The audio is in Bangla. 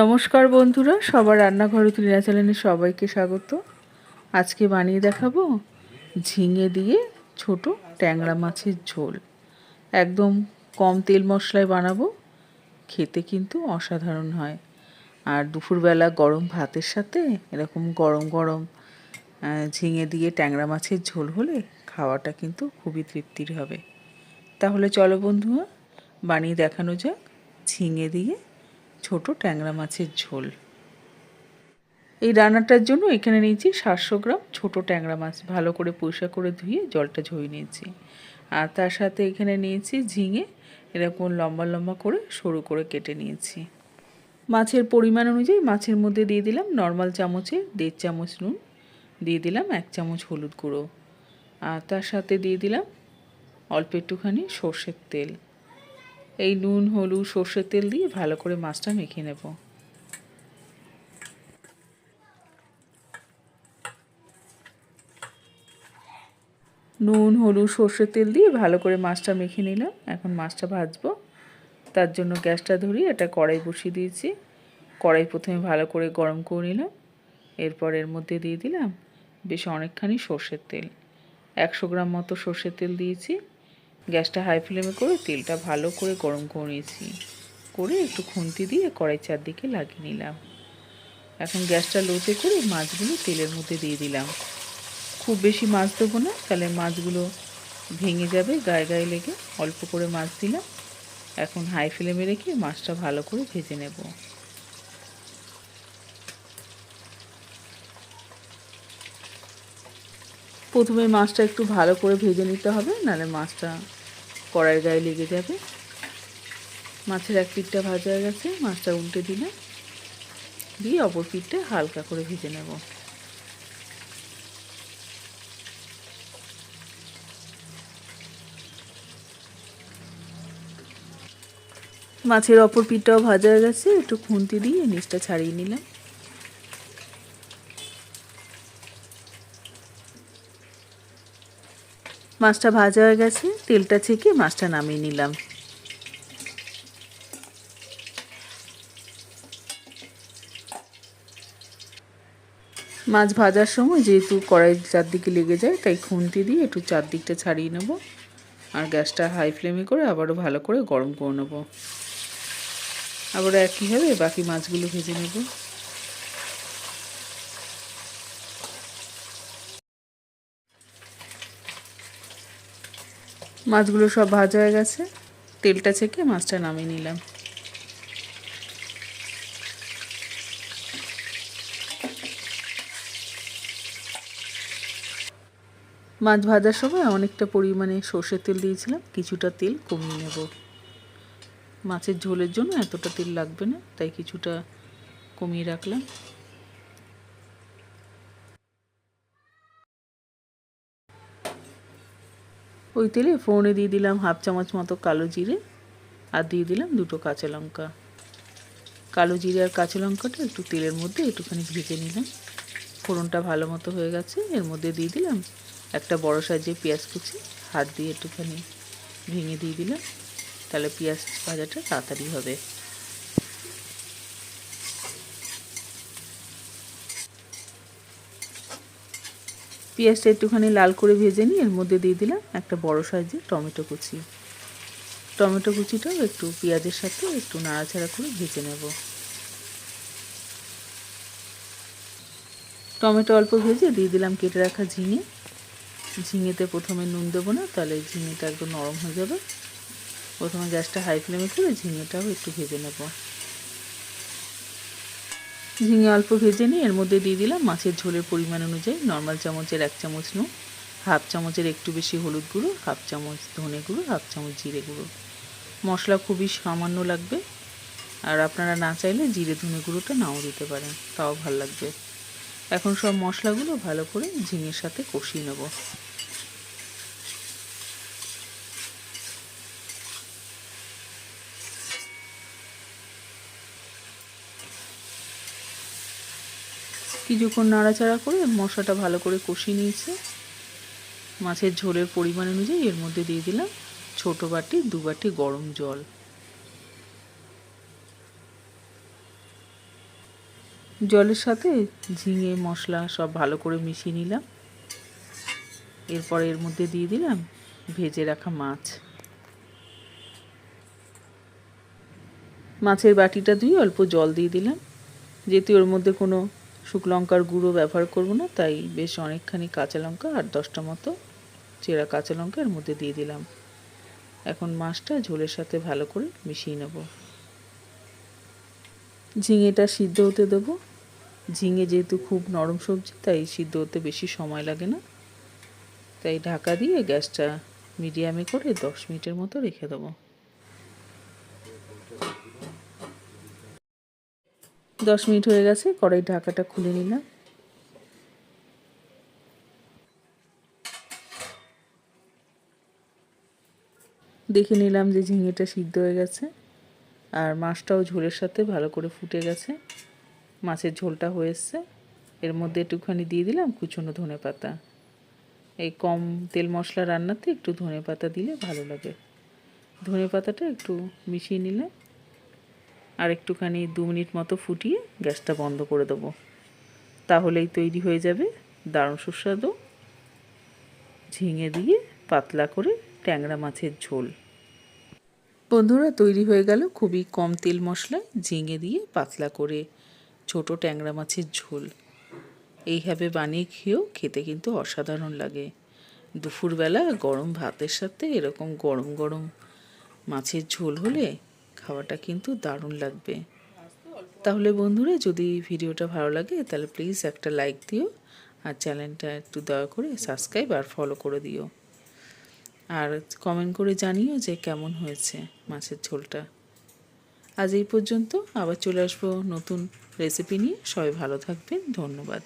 নমস্কার বন্ধুরা, সবার রান্নাঘরে তুলিনা চ্যানেলে সবাইকে স্বাগত। আজকে বানিয়ে দেখাবো ঝিঙে দিয়ে ছোট ট্যাংরা মাছের ঝোল। একদম কম তেল মশলায় বানাবো, খেতে কিন্তু অসাধারণ হয়। আর দুপুরবেলা গরম ভাতের সাথে এরকম গরম গরম ঝিঙে দিয়ে ট্যাংরা মাছের ঝোল হলে খাওয়াটা কিন্তু খুবই তৃপ্তির হবে। তাহলে চলো বন্ধুরা, বানিয়ে দেখানো যাক ঝিঙে দিয়ে ছোট ট্যাংরা মাছের ঝোল। এই রান্নাটার জন্য এখানে নিয়েছি সাতশো গ্রাম ছোট ট্যাংরা মাছ। ভালো করে পরিষ্কার করে ধুয়ে জলটা ঝরিয়ে নিয়েছি। আর তার সাথে এখানে নিয়েছি ঝিঙে। এরকম লম্বা লম্বা করে সরু করে কেটে নিয়েছি। মাছের পরিমাণ অনুযায়ী মাছের মধ্যে দিয়ে দিলাম নর্মাল চামচে দেড় চামচ নুন, দিয়ে দিলাম এক চামচ হলুদ গুঁড়ো। আর তার সাথে দিয়ে দিলাম অল্প একটুখানি সর্ষের তেল। এই নুন, হলুদ, সর্ষের তেল দিয়ে ভালো করে মাছটা মেখে নেব। নুন, হলুদ, সর্ষের তেল দিয়ে ভালো করে মাছটা মেখে নিলাম। এখন মাছটা ভাজবো। তার জন্য গ্যাসটা ধরিয়ে এটা কড়াই বসিয়ে দিয়েছি। কড়াই প্রথমে ভালো করে গরম করে নিলাম। এরপর এর মধ্যে দিয়ে দিলাম বেশ অনেকখানি সর্ষের তেল। একশো গ্রাম মতো সর্ষের তেল দিয়েছি। গ্যাসটা হাই ফ্লেমে করে তেলটা ভালো করে গরম করে নিয়েছি। করে একটু খুন্তি দিয়ে কড়াই চারদিকে লাগিয়ে নিলাম। এখন গ্যাসটা লোতে করে মাছগুলো তেলের মধ্যে দিয়ে দিলাম। খুব বেশি মাছ দেবো না, তাহলে মাছগুলো ভেঙে যাবে, গায়ে গায়ে লেগে। অল্প করে মাছ দিলাম। এখন হাই ফ্লেমে রেখে মাছটা ভালো করে ভেজে নেব। প্রথমে মাছটা একটু ভালো করে ভেজে নিতে হবে, নাহলে মাছটা কড়াইয়ের গায়ে লেগে যাবে। মাছের এক পিঠটা ভাজা হয়ে গেছে, মাছটা উল্টে দিলে দিয়ে অপর পিঠটা হালকা করে ভেজে নেব। মাছের অপর পিঠটাও ভাজা হয়ে গেছে, একটু খুন্তি দিয়ে নিচটা ছাড়িয়ে নিলাম। মাছটা ভাজা হয়ে গেছে, তেলটা ছেঁকে মাছটা নামিয়ে নিলাম। মাছ ভাজার সময় যেহেতু কড়াই চারদিকে লেগে যায়, তাই খুন্তি দিয়ে একটু চারদিকটা ছাড়িয়ে নেব। আর গ্যাসটা হাই ফ্লেমে করে আবারও ভালো করে গরম করে নেব। আবারও একইভাবে বাকি মাছগুলো ভেজে নেব। মাছগুলো সব ভাজা হয়ে গেছে। তেলটা ছেঁকে মাছটা নামিয়ে নিলাম। মাছ ভাজার সময় অনেকটা পরিমাণে সর্ষের তেল দিয়েছিলাম, কিছুটা তেল কমিয়ে নেব। মাছের ঝোলের জন্য এতটা তেল লাগবে না, তাই কিছুটা কমিয়ে রাখলাম। ওই তেলে ফোড়নে দিয়ে দিলাম হাফ চামচ মতো কালো জিরে আর দিয়ে দিলাম দুটো কাঁচা লঙ্কা। কালো জিরে আর কাঁচা লঙ্কাটা একটু তেলের মধ্যে একটুখানি ভেজে নিলাম। ফোড়নটা ভালো মতো হয়ে গেছে। এর মধ্যে দিয়ে দিলাম একটা বড়ো সাইজে পেঁয়াজ কুচি। হাত দিয়ে একটুখানি ভেঙে দিয়ে দিলাম। তাহলে পেঁয়াজ ভাজাটা তাড়াতাড়ি হবে। পেঁয়াজটা একটুখানি লাল করে ভেজে নিয়ে এর মধ্যে দিয়ে দিলাম একটা বড় সাইজের টমেটো কুচি। টমেটো কুচিটাও একটু পেঁয়াজের সাথে একটু নাড়াচাড়া করে ভেজে নেব। টমেটো অল্প ভেজে দিয়ে দিলাম কেটে রাখা ঝিঙে। ঝিঙেতে প্রথমে নুন দেবো না, তাহলে ঝিঙেটা একদম নরম হয়ে যাবে। প্রথমে গ্যাসটা হাই ফ্লেমে করে ঝিঙেটাও একটু ভেজে নেব। ঝিঙে অল্প ভেজে নিয়ে এর মধ্যে দিয়ে দিলাম মাছের ঝোলের পরিমাণ অনুযায়ী নর্মাল চামচের এক চামচ নুন হাফ চামচের একটু বেশি হলুদ গুঁড়ো হাফ চামচ ধনে গুঁড়ো হাফ চামচ জিরে গুঁড়ো। মশলা খুবই সামান্য লাগবে আর আপনারা না চাইলে জিরে ধনে গুঁড়োটা নাও দিতে পারেন, তাও ভালো লাগবে। এখন সব মশলাগুলো ভালো করে ঝিঙের সাথে কষিয়ে নেব। কিছুক্ষণ নাড়াচাড়া করে মশলাটা ভালো করে কষিয়ে নিয়েছে। মাছের ঝোলের পরিমাণ অনুযায়ী এর মধ্যে দিয়ে দিলাম ছোট বাটি, দু বাটি গরম জল। জলের সাথে ঝিঙে, মশলা সব ভালো করে মিশিয়ে নিলাম। এরপর এর মধ্যে দিয়ে দিলাম ভেজে রাখা মাছ। মাছের বাটিটা ধুয়ে অল্প জল দিয়ে দিলাম। যেহেতু ওর মধ্যে কোনো শুকনো লঙ্কার গুঁড়ো ব্যবহার করব না, তাই বেশ অনেকখানি কাঁচা লঙ্কা আর দশটা মতো চেরা কাঁচা লঙ্কা এর মধ্যে দিয়ে দিলাম। এখন মাছটা ঝোলের সাথে ভালো করে মিশিয়ে নেব। ঝিঙেটা সিদ্ধ হতে দেবো। ঝিঙে যেহেতু খুব নরম সবজি, তাই সিদ্ধ হতে বেশি সময় লাগে না। তাই ঢাকা দিয়ে গ্যাসটা মিডিয়ামে করে দশ মিনিটের মতো রেখে দেবো। দশ মিনিট হয়ে গেছে, কড়াই ঢাকাটা খুলে নিলাম। দেখে নিলাম যে ঝিঙেটা সিদ্ধ হয়ে গেছে, আর মাছটাও ঝোলের সাথে ভালো করে ফুটে গেছে। মাছের ঝোলটা হয়ে এসছে। এর মধ্যে একটুখানি দিয়ে দিলাম কুচনো ধনে পাতা। এই কম তেল মশলা রান্নাতে একটু ধনে পাতা দিলে ভালো লাগে। ধনে পাতাটা একটু মিশিয়ে নিলে আর একটুখানি দু মিনিট মতো ফুটিয়ে গ্যাসটা বন্ধ করে দেবো। তাহলেই তৈরি হয়ে যাবে দারুণ সুস্বাদু। ঝিঙে দিয়ে পাতলা করে ট্যাংরা মাছের ঝোল। বন্ধুরা, তৈরি হয়ে গেল খুবই কম তেল মশলায় ঝিঙে দিয়ে পাতলা করে ছোট ট্যাংরা মাছের ঝোল। এইভাবে বানিয়ে খেয়েও খেতে কিন্তু অসাধারণ লাগে। দুপুরবেলা গরম ভাতের সাথে এরকম গরম গরম মাছের ঝোল হলে খাওয়াটা কিন্তু দারুণ লাগবে। তাহলে বন্ধুরা, যদি ভিডিওটা ভালো লাগে, তাহলে প্লিজ একটা লাইক দিও আর চ্যানেলটা একটু দয়া করে সাবস্ক্রাইব আর ফলো করে দিও। আর কমেন্ট করে জানিও যে কেমন হয়েছে মাছের ঝোলটা। আজ এই পর্যন্ত আবার চলে আসব নতুন রেসিপি নিয়ে। সবাই ভালো থাকবেন, ধন্যবাদ।